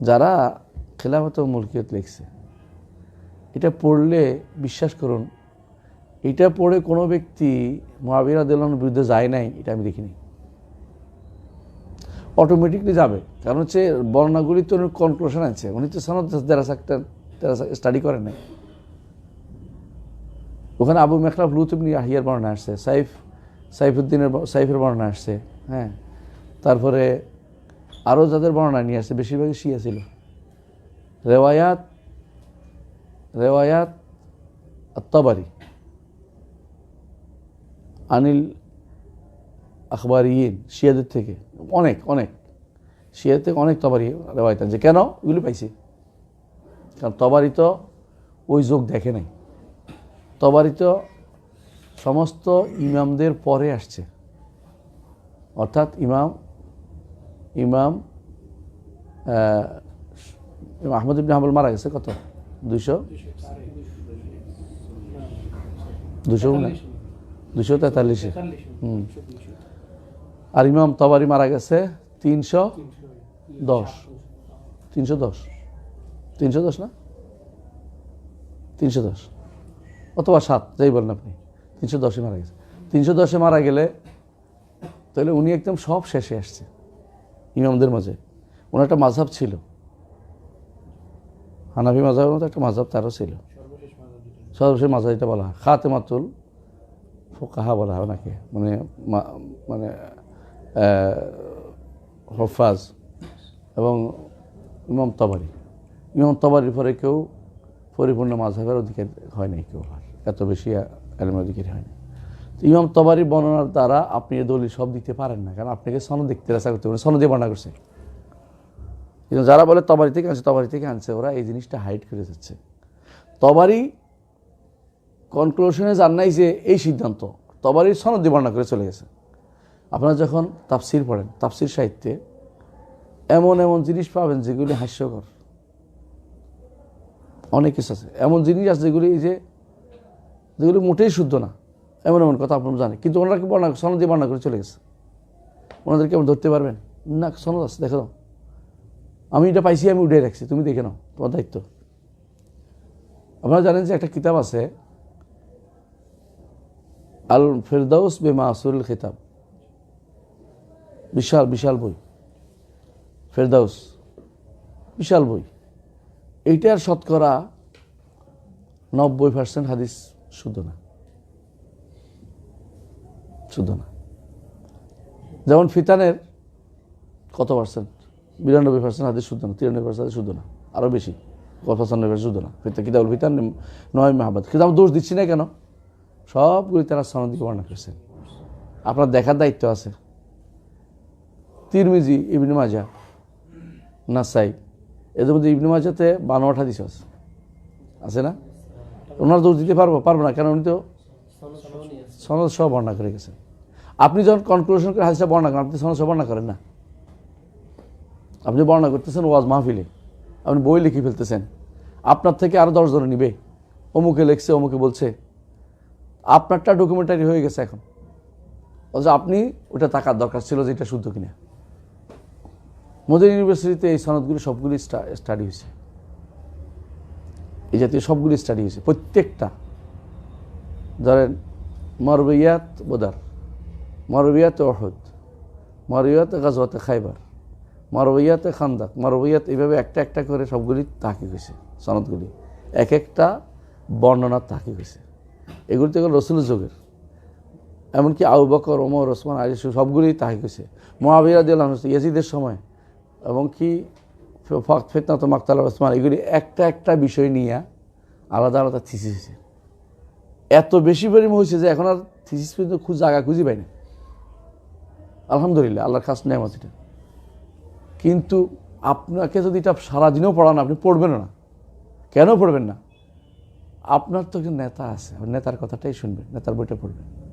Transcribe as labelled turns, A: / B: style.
A: যারা খেলাফত মুলকিয়ত লিখছে, এটা পড়লে বিশ্বাস করুন, এটা পড়ে কোনো ব্যক্তি মহাবীর আদালনের বিরুদ্ধে যায় নাই, এটা আমি দেখিনি। অটোমেটিকলি যাবে। কারণ হচ্ছে বর্ণাগুলি তো কনক্লুশন আছে। উনি তো সনদ দেরাস একটা স্টাডি করেন নাই। ওখানে আবু মেখলাফ লুতুবনি আহিয়ার বর্ণনা আসছে, সাইফ, সাইফুদ্দিনের সাইফের বর্ণনা আসছে হ্যাঁ। তারপরে আরও যাদের বর্ণনা নিয়ে আসছে বেশিরভাগই শিয়া ছিল। রেওয়ায়াত রেওয়ায়াত আত্মাবারি আনিল আখবরিন শিয়াদের থেকে অনেক অনেক, শিয়াদের থেকে অনেক তবারি রেওয়ায়ত আছে কেন? এগুলি পাইছে। কারণ তবারি তো ওই যোগ দেখে নাই। তবারি তো সমস্ত ইমামদের পরে আসছে। অর্থাৎ ইমাম ইমাম আহ, ইমাম আহমদ ইবনে হাম্বল মারা গেছে কত? দুশো না দুশো তেতাল্লিশে। হুম। আর ইমাম তবারি মারা গেছে তিনশো দশ। তিনশো দশ। তিনশো দশ না? তিনশো দশ। অথবা সাত যাই বলেন আপনি। তিনশো দশে মারা গেছে। তিনশো দশে মারা গেলে তাহলে উনি একদম সব শেষে আসছে। ইমামদের মাঝে। ওনার একটা মাঝাব ছিল। হানাফি মাঝাবের মতো একটা মাঝাব তারও ছিল। সর্বশেষ মাঝাব যেটা বলা হয় খাতে মাতুল ফোকাহা বলা হয় ওনাকে। মানে মানে হফাজ এবং ইমাম তবারি। ইমাম তবারির পরে কেউ পরিপূর্ণ মাঝহের অধিকারী হয় কেউ এত বেশি এলমের অধিকারী হয় না তো ইমাম তবারি বর্ণনার দ্বারা আপনি এ দলিল সব দিতে পারেন না, কারণ আপনাকে সনদ দেখতে রাস্তা করতে পারেন সনদে বর্ণনা করছে। কিন্তু যারা বলে তবারি থেকে আনছে, তবারি থেকে আনছে, ওরা এই জিনিসটা হাইড করে যাচ্ছে। তবারি কনক্লুশনে যান নাই যে এই সিদ্ধান্ত, তবারির সনদে বর্ণনা করে চলে গেছে। আপনারা যখন তাফসির পড়েন, তাফসির সাহিত্যে এমন এমন জিনিস পাবেন যেগুলি হাস্যকর। অনেক কিছু আছে। এমন জিনিস আছে যেগুলি এই যে, যেগুলি মোটেই শুদ্ধ না। এমন এমন কথা আপনারা জানেন। কিন্তু ওনারা কি বর্ণনা সনদ দিয়ে বর্ণনা করে চলে গেছে। ওনাদেরকে আপনি ধরতে পারবেন? না, সনদ আছে, দেখে আমি এটা পাইছি, আমি উঠে রাখছি, তুমি দেখে নাও, তোমার দায়িত্ব। আপনারা জানেন যে একটা কিতাব আছে আল ফেরদাউস বেমা আসুল খেতাব। বিশাল বিশাল বই। ফেরদাউস, বিশাল বই। এইটার শতকরা নব্বই পার্সেন্ট হাদিস শুদ্ধ না। শুদ্ধ না। যেমন ফিতানের কত পার্সেন্ট বিরানব্বই পার্সেন্ট হাদিস শুদ্ধ না, তিরানব্বই পার্সেন্ট হাদিস শুদ্ধ না আরও বেশি। পঁচানব্বই পার্সেন্ট শুদ্ধ না? ফিতা কিতাবুল ফিতান নয় মাহবাদ। কিন্তু আমি দোষ দিচ্ছি না কেন? সবগুলি তারা সনদিকে বর্ণনা করেছেন। আপনার দেখার দায়িত্ব আছে। তিরমিজি, ইবনে মাজা নাসাই, এদের মধ্যে ইবনে মাজাতে বানোয়াট হাদিস আছে। আছে না? ওনার দোষ দিতে পারব পারব না, কেন উনি তো সনদ সহ বর্ণনা করে গেছেন। আপনি যখন কনক্লুশন করে হাদিসটা বর্ণনা করেন, আপনি সহ বর্ণনা করেন না? আপনি বর্ণনা করতেছেন ওয়াজ মাহফিলে। আপনি বই লিখে ফেলতেছেন। আপনার থেকে আরও দশজনে নিবে। অমুকে লিখছে, অমুকে বলছে। আপনারটা ডকুমেন্টারি হয়ে গেছে এখন। অথচ আপনি ওটা টাকার দরকার ছিল যে এটা শুদ্ধ কিনা। মোদিন ইউনিভার্সিটিতে এই সনদগুলি সবগুলি স্টাডি হয়েছে। এই জাতীয় সবগুলি স্টাডি হয়েছে। প্রত্যেকটা। ধরেন মরবিয়াত বোদার। মরবিয়াত অহদ মরবিয়াত গাজওয়াতে খাইবার মরবিয়াতে খান্দাক মরবিয়াত এইভাবে একটা একটা করে সবগুলি তাকি হয়েছে সনদগুলি। এক একটা বর্ণনা তাকি হয়েছে এগুলি থেকে রসুল যুগের। এমনকি আবু বকর, ওমর, ওসমান, আলী সবগুলি তাহি হয়েছে মহাবিরা দিল ইয়াজিদের সময়। এবং কি ফেতনাত মাকতাল ওসমান, এগুলি একটা একটা বিষয় নিয়ে আলাদা আলাদা থিসিস হয়েছে এত বেশি পরিমাণ হয়েছে যে এখন আর থিসিস পর্যন্ত খুব জায়গা খুঁজি পাই না আলহামদুলিল্লাহ, আল্লাহর খাস নেয়ামত এটা। কিন্তু আপনাকে যদি এটা সারাদিনও পড়ান, আপনি পড়বেন না। কেন পড়বেন না? আপনার তো একজন নেতা আছে, নেতার কথাটাই শুনবেন, নেতার বইটা পড়বেন।